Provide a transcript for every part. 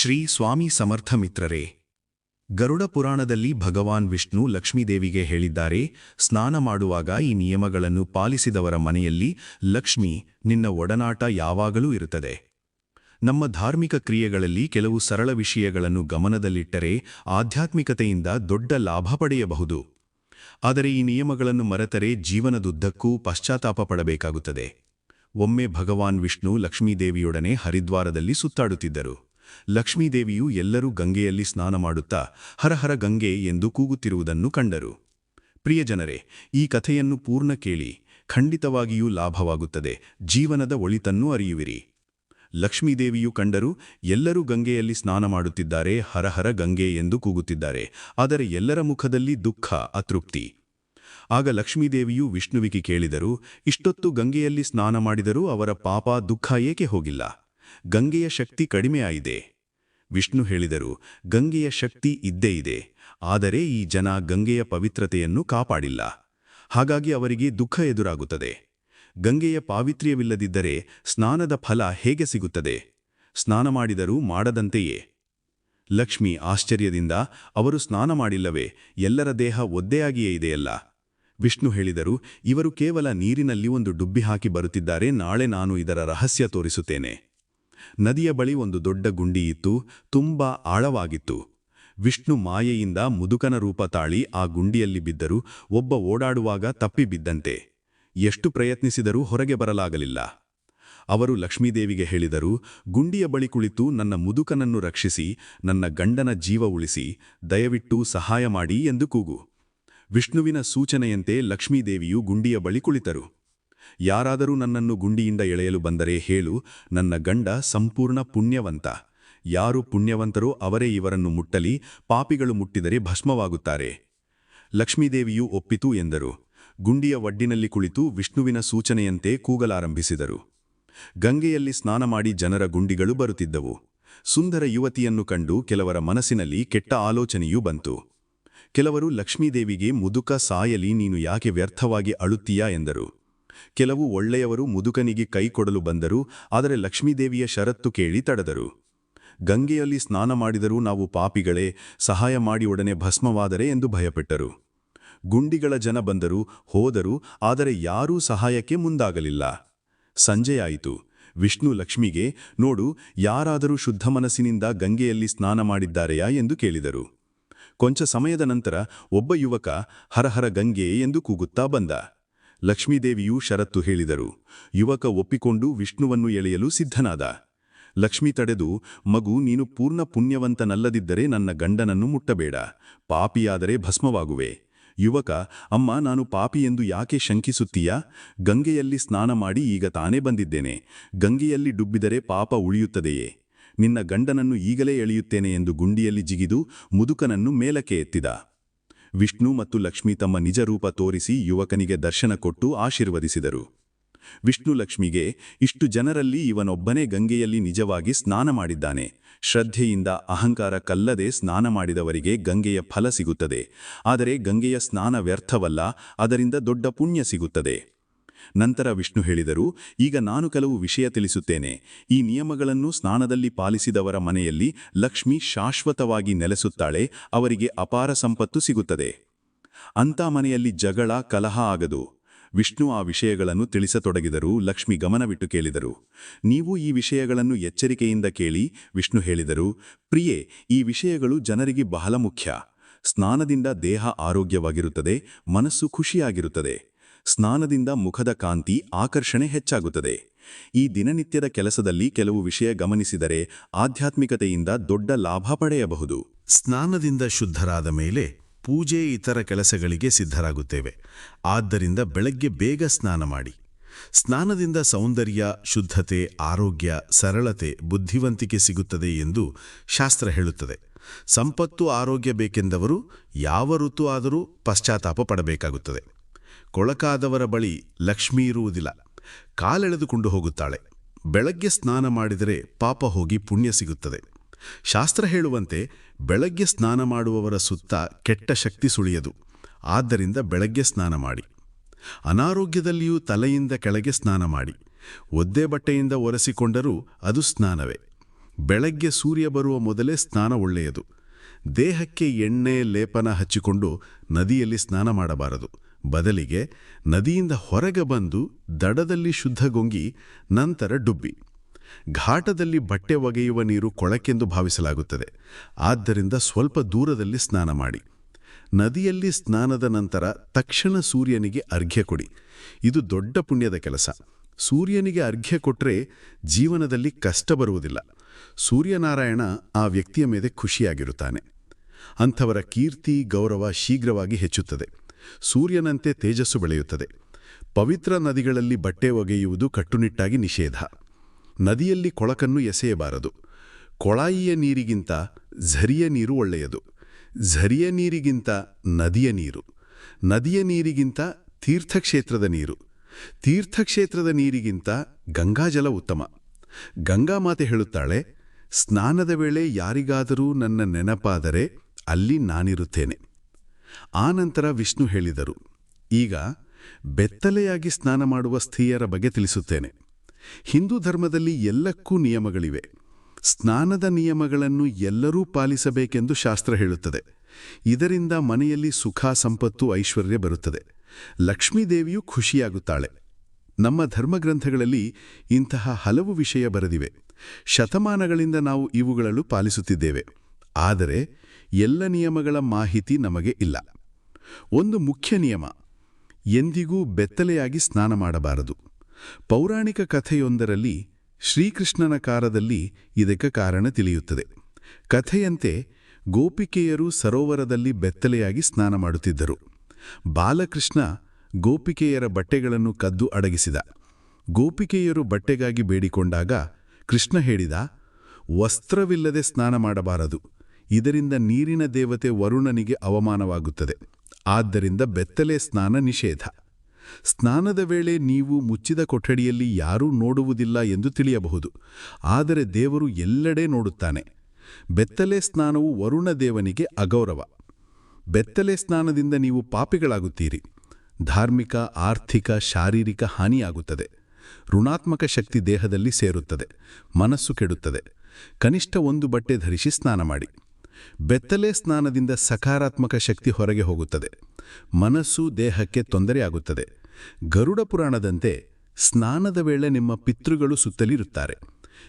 ಶ್ರೀ ಸ್ವಾಮಿ ಸಮರ್ಥ ಮಿತ್ರರೇ, ಗರುಡ ಪುರಾಣದಲ್ಲಿ ಭಗವಾನ್ ವಿಷ್ಣು ಲಕ್ಷ್ಮೀದೇವಿಗೆ ಹೇಳಿದ್ದಾರೆ, ಸ್ನಾನ ಮಾಡುವಾಗ ಈ ನಿಯಮಗಳನ್ನು ಪಾಲಿಸಿದವರ ಮನೆಯಲ್ಲಿ, ಲಕ್ಷ್ಮಿ, ನಿನ್ನ ಒಡನಾಟ ಯಾವಾಗಲೂ ಇರುತ್ತದೆ. ನಮ್ಮ ಧಾರ್ಮಿಕ ಕ್ರಿಯೆಗಳಲ್ಲಿ ಕೆಲವು ಸರಳ ವಿಷಯಗಳನ್ನು ಗಮನದಲ್ಲಿಟ್ಟರೆ ಆಧ್ಯಾತ್ಮಿಕತೆಯಿಂದ ದೊಡ್ಡ ಲಾಭ ಪಡೆಯಬಹುದು. ಆದರೆ ಈ ನಿಯಮಗಳನ್ನು ಮರೆತರೆ ಜೀವನದುದ್ದಕ್ಕೂ ಪಶ್ಚಾತ್ತಾಪ ಪಡಬೇಕಾಗುತ್ತದೆ. ಒಮ್ಮೆ ಭಗವಾನ್ ವಿಷ್ಣು ಲಕ್ಷ್ಮೀದೇವಿಯೊಡನೆ ಹರಿದ್ವಾರದಲ್ಲಿ ಸುತ್ತಾಡುತ್ತಿದ್ದರು. ಲಕ್ಷ್ಮೀದೇವಿಯು ಎಲ್ಲರೂ ಗಂಗೆಯಲ್ಲಿ ಸ್ನಾನ ಮಾಡುತ್ತಾ ಹರಹರ ಗಂಗೆ ಎಂದು ಕೂಗುತ್ತಿರುವುದನ್ನು ಕಂಡರು. ಪ್ರಿಯಜನರೇ, ಈ ಕಥೆಯನ್ನು ಪೂರ್ಣ ಕೇಳಿ ಖಂಡಿತವಾಗಿಯೂ ಲಾಭವಾಗುತ್ತದೆ. ಜೀವನದ ಒಳಿತನ್ನು ಅರಿಯುವಿರಿ. ಲಕ್ಷ್ಮೀದೇವಿಯು ಕಂಡರು, ಎಲ್ಲರೂ ಗಂಗೆಯಲ್ಲಿ ಸ್ನಾನ ಮಾಡುತ್ತಿದ್ದಾರೆ ಹರಹರ ಗಂಗೆ ಎಂದು ಕೂಗುತ್ತಿದ್ದಾರೆ. ಆದರೆ ಎಲ್ಲರ ಮುಖದಲ್ಲಿ ದುಃಖ, ಅತೃಪ್ತಿ. ಆಗ ಲಕ್ಷ್ಮೀದೇವಿಯು ವಿಷ್ಣುವಿಗೆ ಕೇಳಿದರು, ಇಷ್ಟೊತ್ತು ಗಂಗೆಯಲ್ಲಿ ಸ್ನಾನ ಮಾಡಿದರೂ ಅವರ ಪಾಪ ದುಃಖ ಏಕೆ ಹೋಗಿಲ್ಲ? ಗಂಗೆಯ ಶಕ್ತಿ ಕಡಿಮೆಯಾಗಿದೆ ವಿಷ್ಣು ಹೇಳಿದರು, ಗಂಗೆಯ ಶಕ್ತಿ ಇದ್ದೇ ಇದೆ, ಆದರೆ ಈ ಜನ ಗಂಗೆಯ ಪವಿತ್ರತೆಯನ್ನು ಕಾಪಾಡಿಲ್ಲ. ಹಾಗಾಗಿ ಅವರಿಗೆ ದುಃಖ ಎದುರಾಗುತ್ತದೆ. ಗಂಗೆಯ ಪಾವಿತ್ರ್ಯವಿಲ್ಲದಿದ್ದರೆ ಸ್ನಾನದ ಫಲ ಹೇಗೆ ಸಿಗುತ್ತದೆ? ಸ್ನಾನ ಮಾಡಿದರೂ ಮಾಡದಂತೆಯೇ? ಲಕ್ಷ್ಮಿ ಆಶ್ಚರ್ಯದಿಂದ, ಅವರು ಸ್ನಾನ ಮಾಡಿಲ್ಲವೇ, ಎಲ್ಲರ ದೇಹ ಒದ್ದೆಯಾಗಿಯೇ ಇದೆಯಲ್ಲ? ವಿಷ್ಣು ಹೇಳಿದರು, ಇವರು ಕೇವಲ ನೀರಿನಲ್ಲಿ ಒಂದು ಡುಬ್ಬಿ ಹಾಕಿ ಬರುತ್ತಿದ್ದಾರೆ, ನಾಳೆ ನಾನು ಇದರ ರಹಸ್ಯ ತೋರಿಸುತ್ತೇನೆ. ನದಿಯ ಬಳಿ ಒಂದು ದೊಡ್ಡ ಗುಂಡಿಯಿತ್ತು ತುಂಬಾ ಆಳವಾಗಿತ್ತು. ವಿಷ್ಣು ಮಾಯೆಯಿಂದ ಮುದುಕನ ರೂಪ ತಾಳಿ ಆ ಗುಂಡಿಯಲ್ಲಿ ಬಿದ್ದರು ಒಬ್ಬ ಓಡಾಡುವಾಗ ತಪ್ಪಿ ಬಿದ್ದಂತೆ. ಎಷ್ಟು ಪ್ರಯತ್ನಿಸಿದರೂ ಹೊರಗೆ ಬರಲಾಗಲಿಲ್ಲ. ಅವರು ಲಕ್ಷ್ಮೀದೇವಿಗೆ ಹೇಳಿದರು, ಗುಂಡಿಯ ಬಳಿ ಕುಳಿತು ನನ್ನ ಮುದುಕನನ್ನು ರಕ್ಷಿಸಿ, ನನ್ನ ಗಂಡನ ಜೀವ ಉಳಿಸಿ, ದಯವಿಟ್ಟು ಸಹಾಯ ಮಾಡಿ ಎಂದು ಕೂಗು. ವಿಷ್ಣುವಿನ ಸೂಚನೆಯಂತೆ ಲಕ್ಷ್ಮೀದೇವಿಯು ಗುಂಡಿಯ ಬಳಿ ಕುಳಿತರು. ಯಾರಾದರೂ ನನ್ನನ್ನು ಗುಂಡಿಯಿಂದ ಎಳೆಯಲು ಬಂದರೆ ಹೇಳು, ನನ್ನ ಗಂಡ ಸಂಪೂರ್ಣ ಪುಣ್ಯವಂತ. ಯಾರು ಪುಣ್ಯವಂತರೋ ಅವರೇ ಇವರನ್ನು ಮುಟ್ಟಲಿ, ಪಾಪಿಗಳು ಮುಟ್ಟಿದರೆ ಭಸ್ಮವಾಗುತ್ತಾರೆ. ಲಕ್ಷ್ಮೀದೇವಿಯು ಒಪ್ಪಿತು ಎಂದರು. ಗುಂಡಿಯ ಒಡ್ಡಿನಲ್ಲಿ ಕುಳಿತು ವಿಷ್ಣುವಿನ ಸೂಚನೆಯಂತೆ ಕೂಗಲಾರಂಭಿಸಿದರು. ಗಂಗೆಯಲ್ಲಿ ಸ್ನಾನ ಮಾಡಿ ಜನರ ಗುಂಡಿಗಳು ಬರುತ್ತಿದ್ದವು. ಸುಂದರ ಯುವತಿಯನ್ನು ಕಂಡು ಕೆಲವರ ಮನಸ್ಸಿನಲ್ಲಿ ಕೆಟ್ಟ ಆಲೋಚನೆಯೂ ಬಂತು. ಕೆಲವರು ಲಕ್ಷ್ಮೀದೇವಿಗೆ ಮುದುಕ ಸಾಯಲಿ, ನೀನು ಯಾಕೆ ವ್ಯರ್ಥವಾಗಿ ಅಳುತ್ತೀಯಾ ಎಂದರು. ಕೆಲವು ಒಳ್ಳೆಯವರು ಮುದುಕನಿಗೆ ಕೈ ಕೊಡಲು ಬಂದರು, ಆದರೆ ಲಕ್ಷ್ಮೀದೇವಿಯ ಷರತ್ತು ಕೇಳಿ ತಡೆದರು. ಗಂಗೆಯಲ್ಲಿ ಸ್ನಾನ ಮಾಡಿದರೂ ನಾವು ಪಾಪಿಗಳೇ, ಸಹಾಯ ಮಾಡಿ ಒಡನೆ ಭಸ್ಮವಾದರೆ ಎಂದು ಭಯಪಟ್ಟರು. ಗುಂಡಿಗಳ ಜನ ಬಂದರು, ಹೋದರು, ಆದರೆ ಯಾರೂ ಸಹಾಯಕ್ಕೆ ಮುಂದಾಗಲಿಲ್ಲ. ಸಂಜೆಯಾಯಿತು ವಿಷ್ಣು ಲಕ್ಷ್ಮಿಗೆ, ನೋಡು, ಯಾರಾದರೂ ಶುದ್ಧ ಮನಸ್ಸಿನಿಂದ ಗಂಗೆಯಲ್ಲಿ ಸ್ನಾನ ಮಾಡಿದ್ದಾರೆಯಾ ಎಂದು ಕೇಳಿದರು. ಕೊಂಚ ಸಮಯದ ನಂತರ ಒಬ್ಬ ಯುವಕ, ಹರಹರ ಗಂಗೆ ಎಂದು ಕೂಗುತ್ತಾ ಬಂದ. ಲಕ್ಷ್ಮೀದೇವಿಯೂ ಷರತ್ತು ಹೇಳಿದರು. ಯುವಕ ಒಪ್ಪಿಕೊಂಡು ವಿಷ್ಣುವನ್ನು ಎಳೆಯಲು ಸಿದ್ಧನಾದ. ಲಕ್ಷ್ಮಿ ತಡೆದು, ಮಗು, ನೀನು ಪೂರ್ಣ ಪುಣ್ಯವಂತನಲ್ಲದಿದ್ದರೆ ನನ್ನ ಗಂಡನನ್ನು ಮುಟ್ಟಬೇಡ. ಪಾಪಿಯಾದರೆ ಭಸ್ಮವಾಗುವೆ. ಯುವಕ, ಅಮ್ಮ, ನಾನು ಪಾಪಿ ಎಂದು ಯಾಕೆ ಶಂಕಿಸುತ್ತೀಯಾ? ಗಂಗೆಯಲ್ಲಿ ಸ್ನಾನ ಮಾಡಿ ಈಗ ತಾನೇ ಬಂದಿದ್ದೇನೆ. ಗಂಗೆಯಲ್ಲಿ ಡುಬ್ಬಿದರೆ ಪಾಪ ಉಳಿಯುತ್ತದೆಯೇ? ನಿನ್ನ ಗಂಡನನ್ನು ಈಗಲೇ ಎಳೆಯುತ್ತೇನೆ ಎಂದು ಗುಂಡಿಯಲ್ಲಿ ಜಿಗಿದು ಮುದುಕನನ್ನು ಮೇಲಕ್ಕೆ ಎತ್ತಿದ. ವಿಷ್ಣು ಮತ್ತು ಲಕ್ಷ್ಮಿ ತಮ್ಮ ನಿಜ ರೂಪ ತೋರಿಸಿ ಯುವಕನಿಗೆ ದರ್ಶನ ಕೊಟ್ಟು ಆಶೀರ್ವದಿಸಿದರು. ವಿಷ್ಣು ಲಕ್ಷ್ಮಿಗೆ ಇಷ್ಟು ಜನರಲ್ಲಿ ಇವನೊಬ್ಬನೇ ಗಂಗೆಯಲ್ಲಿ ನಿಜವಾಗಿ ಸ್ನಾನ ಮಾಡಿದ್ದಾನೆ. ಶ್ರದ್ಧೆಯಿಂದ ಅಹಂಕಾರ ಕಲ್ಲದೆ ಸ್ನಾನ ಮಾಡಿದವರಿಗೆ ಗಂಗೆಯ ಫಲ ಸಿಗುತ್ತದೆ. ಆದರೆ ಗಂಗೆಯ ಸ್ನಾನ ವ್ಯರ್ಥವಲ್ಲ, ಅದರಿಂದ ದೊಡ್ಡ ಪುಣ್ಯ ಸಿಗುತ್ತದೆ. ನಂತರ ವಿಷ್ಣು ಹೇಳಿದರು, ಈಗ ನಾನು ಕೆಲವು ವಿಷಯ ತಿಳಿಸುತ್ತೇನೆ. ಈ ನಿಯಮಗಳನ್ನು ಸ್ನಾನದಲ್ಲಿ ಪಾಲಿಸಿದವರ ಮನೆಯಲ್ಲಿ ಲಕ್ಷ್ಮಿ ಶಾಶ್ವತವಾಗಿ ನೆಲೆಸುತ್ತಾಳೆ, ಅವರಿಗೆ ಅಪಾರ ಸಂಪತ್ತು ಸಿಗುತ್ತದೆ. ಅಂತ ಮನೆಯಲ್ಲಿ ಜಗಳ, ಕಲಹ ಆಗದು. ವಿಷ್ಣು ಆ ವಿಷಯಗಳನ್ನು ತಿಳಿಸತೊಡಗಿದರು, ಲಕ್ಷ್ಮಿ ಗಮನವಿಟ್ಟು ಕೇಳಿದರು. ನೀವು ಈ ವಿಷಯಗಳನ್ನು ಎಚ್ಚರಿಕೆಯಿಂದ ಕೇಳಿ, ವಿಷ್ಣು ಹೇಳಿದರು, ಪ್ರಿಯೆ, ಈ ವಿಷಯಗಳು ಜನರಿಗೆ ಬಹಳ ಮುಖ್ಯ. ಸ್ನಾನದಿಂದ ದೇಹ ಆರೋಗ್ಯವಾಗಿರುತ್ತದೆ, ಮನಸ್ಸು ಖುಷಿಯಾಗಿರುತ್ತದೆ. ಸ್ನಾನದಿಂದ ಮುಖದ ಕಾಂತಿ ಆಕರ್ಷಣೆ ಹೆಚ್ಚಾಗುತ್ತದೆ. ಈ ದಿನನಿತ್ಯದ ಕೆಲಸದಲ್ಲಿ ಕೆಲವು ವಿಷಯ ಗಮನಿಸಿದರೆ ಆಧ್ಯಾತ್ಮಿಕತೆಯಿಂದ ದೊಡ್ಡ ಲಾಭ ಪಡೆಯಬಹುದು. ಸ್ನಾನದಿಂದ ಶುದ್ಧರಾದ ಮೇಲೆ ಪೂಜೆ ಇತರ ಕೆಲಸಗಳಿಗೆ ಸಿದ್ಧರಾಗುತ್ತೇವೆ. ಆದ್ದರಿಂದ ಬೆಳಗ್ಗೆ ಬೇಗ ಸ್ನಾನ ಮಾಡಿ. ಸ್ನಾನದಿಂದ ಸೌಂದರ್ಯ, ಶುದ್ಧತೆ, ಆರೋಗ್ಯ, ಸರಳತೆ, ಬುದ್ಧಿವಂತಿಕೆ ಸಿಗುತ್ತದೆ ಎಂದು ಶಾಸ್ತ್ರ ಹೇಳುತ್ತದೆ. ಸಂಪತ್ತು ಆರೋಗ್ಯ ಬೇಕೆಂದವರು ಯಾವ ಋತು ಆದರೂ ಪಶ್ಚಾತ್ತಾಪ ಪಡಬೇಕಾಗುತ್ತದೆ. ಕೊಳಕಾದವರ ಬಳಿ ಲಕ್ಷ್ಮೀ ಇರುವುದಿಲ್ಲ. ಕಾಲೆಳೆದುಕೊಂಡು ಹೋಗುತ್ತಾಳೆ. ಬೆಳಗ್ಗೆ ಸ್ನಾನ ಮಾಡಿದರೆ ಪಾಪ ಹೋಗಿ ಪುಣ್ಯ ಸಿಗುತ್ತದೆ. ಶಾಸ್ತ್ರ ಹೇಳುವಂತೆ ಬೆಳಗ್ಗೆ ಸ್ನಾನ ಮಾಡುವವರ ಸುತ್ತ ಕೆಟ್ಟ ಶಕ್ತಿ ಸುಳಿಯದು. ಆದ್ದರಿಂದ ಬೆಳಗ್ಗೆ ಸ್ನಾನ ಮಾಡಿ. ಅನಾರೋಗ್ಯದಲ್ಲಿಯೂ ತಲೆಯಿಂದ ಕೆಳಗೆ ಸ್ನಾನ ಮಾಡಿ. ಒದ್ದೆ ಬಟ್ಟೆಯಿಂದ ಒರೆಸಿಕೊಂಡರೂ ಅದು ಸ್ನಾನವೇ. ಬೆಳಗ್ಗೆ ಸೂರ್ಯ ಬರುವ ಮೊದಲೇ ಸ್ನಾನ ಒಳ್ಳೆಯದು. ದೇಹಕ್ಕೆ ಎಣ್ಣೆ, ಲೇಪನ ಹಚ್ಚಿಕೊಂಡು ನದಿಯಲ್ಲಿ ಸ್ನಾನ ಮಾಡಬಾರದು. ಬದಲಿಗೆ ನದಿಯಿಂದ ಹೊರಗೆ ಬಂದು ದಡದಲ್ಲಿ ಶುದ್ಧಗೊಂಗಿ ನಂತರ ಡುಬ್ಬಿ. ಘಾಟದಲ್ಲಿ ಬಟ್ಟೆ ಒಗೆಯುವ ನೀರು ಕೊಳಕೆಂದು ಭಾವಿಸಲಾಗುತ್ತದೆ. ಆದ್ದರಿಂದ ಸ್ವಲ್ಪ ದೂರದಲ್ಲಿ ಸ್ನಾನ ಮಾಡಿ. ನದಿಯಲ್ಲಿ ಸ್ನಾನದ ನಂತರ ತಕ್ಷಣ ಸೂರ್ಯನಿಗೆ ಅರ್ಘ್ಯ ಕೊಡಿ. ಇದು ದೊಡ್ಡ ಪುಣ್ಯದ ಕೆಲಸ. ಸೂರ್ಯನಿಗೆ ಅರ್ಘ್ಯ ಕೊಟ್ಟರೆ ಜೀವನದಲ್ಲಿ ಕಷ್ಟ ಬರುವುದಿಲ್ಲ. ಸೂರ್ಯನಾರಾಯಣ ಆ ವ್ಯಕ್ತಿಯ ಮೇಲೆ ಖುಷಿಯಾಗಿರುತ್ತಾನೆ. ಅಂಥವರ ಕೀರ್ತಿ, ಗೌರವ ಶೀಘ್ರವಾಗಿ ಹೆಚ್ಚುತ್ತದೆ. ಸೂರ್ಯನಂತೆ ತೇಜಸ್ಸು ಬೆಳೆಯುತ್ತದೆ. ಪವಿತ್ರ ನದಿಗಳಲ್ಲಿ ಬಟ್ಟೆ ಒಗೆಯುವುದು ಕಟ್ಟುನಿಟ್ಟಾಗಿ ನಿಷೇಧ. ನದಿಯಲ್ಲಿ ಕೊಳಕನ್ನು ಎಸೆಯಬಾರದು. ಕೊಳಾಯಿಯ ನೀರಿಗಿಂತ ಝರಿಯ ನೀರು ಒಳ್ಳೆಯದು. ಝರಿಯ ನೀರಿಗಿಂತ ನದಿಯ ನೀರು. ನದಿಯ ನೀರಿಗಿಂತ ತೀರ್ಥಕ್ಷೇತ್ರದ ನೀರು. ತೀರ್ಥಕ್ಷೇತ್ರದ ನೀರಿಗಿಂತ ಗಂಗಾಜಲ ಉತ್ತಮ. ಗಂಗಾಮಾತೆ ಹೇಳುತ್ತಾಳೆ, ಸ್ನಾನದ ವೇಳೆ ಯಾರಿಗಾದರೂ ನನ್ನ ನೆನಪಾದರೆ ಅಲ್ಲಿ ನಾನಿರುತ್ತೇನೆ. ಆನಂತರ ವಿಷ್ಣು ಹೇಳಿದರು, ಈಗ ಬೆತ್ತಲೆಯಾಗಿ ಸ್ನಾನ ಮಾಡುವ ಸ್ತ್ರೀಯರ ಬಗ್ಗೆ ತಿಳಿಸುತ್ತೇನೆ. ಹಿಂದೂ ಧರ್ಮದಲ್ಲಿ ಎಲ್ಲಕ್ಕೂ ನಿಯಮಗಳಿವೆ. ಸ್ನಾನದ ನಿಯಮಗಳನ್ನು ಎಲ್ಲರೂ ಪಾಲಿಸಬೇಕೆಂದು ಶಾಸ್ತ್ರ ಹೇಳುತ್ತದೆ. ಇದರಿಂದ ಮನೆಯಲ್ಲಿ ಸುಖ, ಸಂಪತ್ತು, ಐಶ್ವರ್ಯ ಬರುತ್ತದೆ. ಲಕ್ಷ್ಮೀದೇವಿಯು ಖುಷಿಯಾಗುತ್ತಾಳೆ. ನಮ್ಮ ಧರ್ಮಗ್ರಂಥಗಳಲ್ಲಿ ಇಂತಹ ಹಲವು ವಿಷಯ ಬರೆದಿವೆ. ಶತಮಾನಗಳಿಂದ ನಾವು ಇವುಗಳಲ್ಲೂ ಪಾಲಿಸುತ್ತಿದ್ದೇವೆ. ಆದರೆ ಎಲ್ಲ ನಿಯಮಗಳ ಮಾಹಿತಿ ನಮಗೆ ಇಲ್ಲ. ಒಂದು ಮುಖ್ಯ ನಿಯಮ, ಎಂದಿಗೂ ಬೆತ್ತಲೆಯಾಗಿ ಸ್ನಾನ ಮಾಡಬಾರದು. ಪೌರಾಣಿಕ ಕಥೆಯೊಂದರಲ್ಲಿ ಶ್ರೀಕೃಷ್ಣನ ಕಾರದಲ್ಲಿ ಇದಕ್ಕೆ ಕಾರಣ ತಿಳಿಯುತ್ತದೆ. ಕಥೆಯಂತೆ ಗೋಪಿಕೆಯರು ಸರೋವರದಲ್ಲಿ ಬೆತ್ತಲೆಯಾಗಿ ಸ್ನಾನ ಮಾಡುತ್ತಿದ್ದರು. ಬಾಲಕೃಷ್ಣ ಗೋಪಿಕೆಯರ ಬಟ್ಟೆಗಳನ್ನು ಕದ್ದು ಅಡಗಿಸಿದ. ಗೋಪಿಕೆಯರು ಬಟ್ಟೆಗಾಗಿ ಬೇಡಿಕೊಂಡಾಗ ಕೃಷ್ಣ ಹೇಳಿದ, ವಸ್ತ್ರವಿಲ್ಲದೆ ಸ್ನಾನ ಮಾಡಬಾರದು. ಇದರಿಂದ ನೀರಿನ ದೇವತೆ ವರುಣನಿಗೆ ಅವಮಾನವಾಗುತ್ತದೆ. ಆದ್ದರಿಂದ ಬೆತ್ತಲೆ ಸ್ನಾನ ನಿಷೇಧ. ಸ್ನಾನದ ವೇಳೆ ನೀವು ಮುಚ್ಚಿದ ಕೊಠಡಿಯಲ್ಲಿ ಯಾರೂ ನೋಡುವುದಿಲ್ಲ ಎಂದು ತಿಳಿಯಬಹುದು. ಆದರೆ ದೇವರು ಎಲ್ಲೆಡೆ ನೋಡುತ್ತಾನೆ. ಬೆತ್ತಲೆ ಸ್ನಾನವು ವರುಣ ದೇವನಿಗೆ ಅಗೌರವ. ಬೆತ್ತಲೆ ಸ್ನಾನದಿಂದ ನೀವು ಪಾಪಿಗಳಾಗುತ್ತೀರಿ. ಧಾರ್ಮಿಕ, ಆರ್ಥಿಕ, ಶಾರೀರಿಕ ಹಾನಿಯಾಗುತ್ತದೆ. ಋಣಾತ್ಮಕ ಶಕ್ತಿ ದೇಹದಲ್ಲಿ ಸೇರುತ್ತದೆ. ಮನಸ್ಸು ಕೆಡುತ್ತದೆ. ಕನಿಷ್ಠ ಒಂದು ಬಟ್ಟೆ ಧರಿಸಿ ಸ್ನಾನ ಮಾಡಿ. ಬೆತ್ತಲೆ ಸ್ನಾನದಿಂದ ಸಕಾರಾತ್ಮಕ ಶಕ್ತಿ ಹೊರಗೆ ಹೋಗುತ್ತದೆ. ಮನಸ್ಸು ದೇಹಕ್ಕೆ ತೊಂದರೆಯಾಗುತ್ತದೆ. ಗರುಡ ಪುರಾಣದಂತೆ ಸ್ನಾನದ ವೇಳೆ ನಿಮ್ಮ ಪಿತೃಗಳು ಸುತ್ತಲಿರುತ್ತಾರೆ.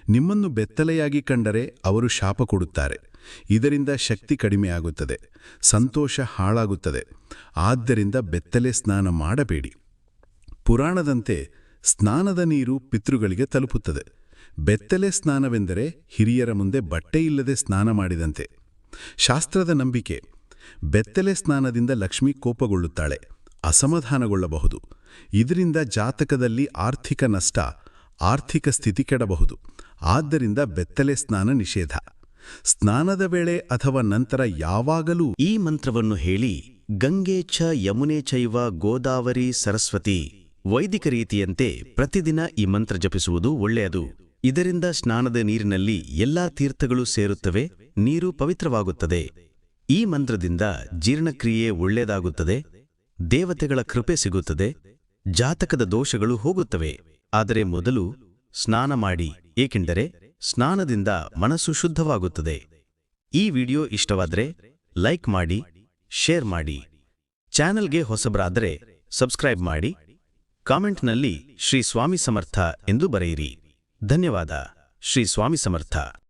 ನಿಮ್ಮನ್ನು ಬೆತ್ತಲೆಯಾಗಿ ಕಂಡರೆ ಅವರು ಶಾಪ ಕೊಡುತ್ತಾರೆ. ಇದರಿಂದ ಶಕ್ತಿ ಕಡಿಮೆಯಾಗುತ್ತದೆ. ಸಂತೋಷ ಹಾಳಾಗುತ್ತದೆ. ಆದ್ದರಿಂದ ಬೆತ್ತಲೆ ಸ್ನಾನ ಮಾಡಬೇಡಿ. ಪುರಾಣದಂತೆ ಸ್ನಾನದ ನೀರು ಪಿತೃಗಳಿಗೆ ತಲುಪುತ್ತದೆ. ಬೆತ್ತಲೆ ಸ್ನಾನವೆಂದರೆ ಹಿರಿಯರ ಮುಂದೆ ಬಟ್ಟೆಯಿಲ್ಲದೆ ಸ್ನಾನ ಮಾಡಿದಂತೆ. ಶಾಸ್ತ್ರದ ನಂಬಿಕೆ, ಬೆತ್ತಲೆ ಸ್ನಾನದಿಂದ ಲಕ್ಷ್ಮಿ ಕೋಪಗೊಳ್ಳುತ್ತಾಳೆ, ಅಸಮಾಧಾನಗೊಳ್ಳಬಹುದು. ಇದರಿಂದ ಜಾತಕದಲ್ಲಿ ಆರ್ಥಿಕ ನಷ್ಟ, ಆರ್ಥಿಕ ಸ್ಥಿತಿ ಕೆಡಬಹುದು. ಆದ್ದರಿಂದ ಬೆತ್ತಲೆ ಸ್ನಾನ ನಿಷೇಧ. ಸ್ನಾನದ ವೇಳೆ ಅಥವಾ ನಂತರ ಯಾವಾಗಲೂ ಈ ಮಂತ್ರವನ್ನು ಹೇಳಿ, ಗಂಗೆ ಚ ಯಮುನೆ ಚೈವ ಗೋದಾವರಿ ಸರಸ್ವತಿ ವೈದಿಕ ರೀತಿಯಂತೆ ಪ್ರತಿದಿನ ಈ ಮಂತ್ರ ಜಪಿಸುವುದು ಒಳ್ಳೆಯದು. ಇದರಿಂದ ಸ್ನಾನದ ನೀರಿನಲ್ಲಿ ಎಲ್ಲಾ ತೀರ್ಥಗಳು ಸೇರುತ್ತವೆ. ನೀರು ಪವಿತ್ರವಾಗುತ್ತದೆ. ಈ ಮಂತ್ರದಿಂದ ಜೀರ್ಣಕ್ರಿಯೆ ಒಳ್ಳೆಯದಾಗುತ್ತದೆ. ದೇವತೆಗಳ ಕೃಪೆ ಸಿಗುತ್ತದೆ. ಜಾತಕದ ದೋಷಗಳು ಹೋಗುತ್ತವೆ. ಆದರೆ ಮೊದಲು ಸ್ನಾನ ಮಾಡಿ. ಏಕೆಂದರೆ ಸ್ನಾನದಿಂದ ಮನಸ್ಸು ಶುದ್ಧವಾಗುತ್ತದೆ. ಈ ವಿಡಿಯೋ ಇಷ್ಟವಾದರೆ ಲೈಕ್ ಮಾಡಿ, ಶೇರ್ ಮಾಡಿ. ಚಾನೆಲ್ಗೆ ಹೊಸಬರಾದರೆ ಸಬ್ಸ್ಕ್ರೈಬ್ ಮಾಡಿ. ಕಾಮೆಂಟ್ನಲ್ಲಿ ಶ್ರೀ ಸ್ವಾಮಿ ಸಮರ್ಥ ಎಂದು ಬರೆಯಿರಿ. ಧನ್ಯವಾದ. ಶ್ರೀ ಸ್ವಾಮಿ ಸಮರ್ಥ.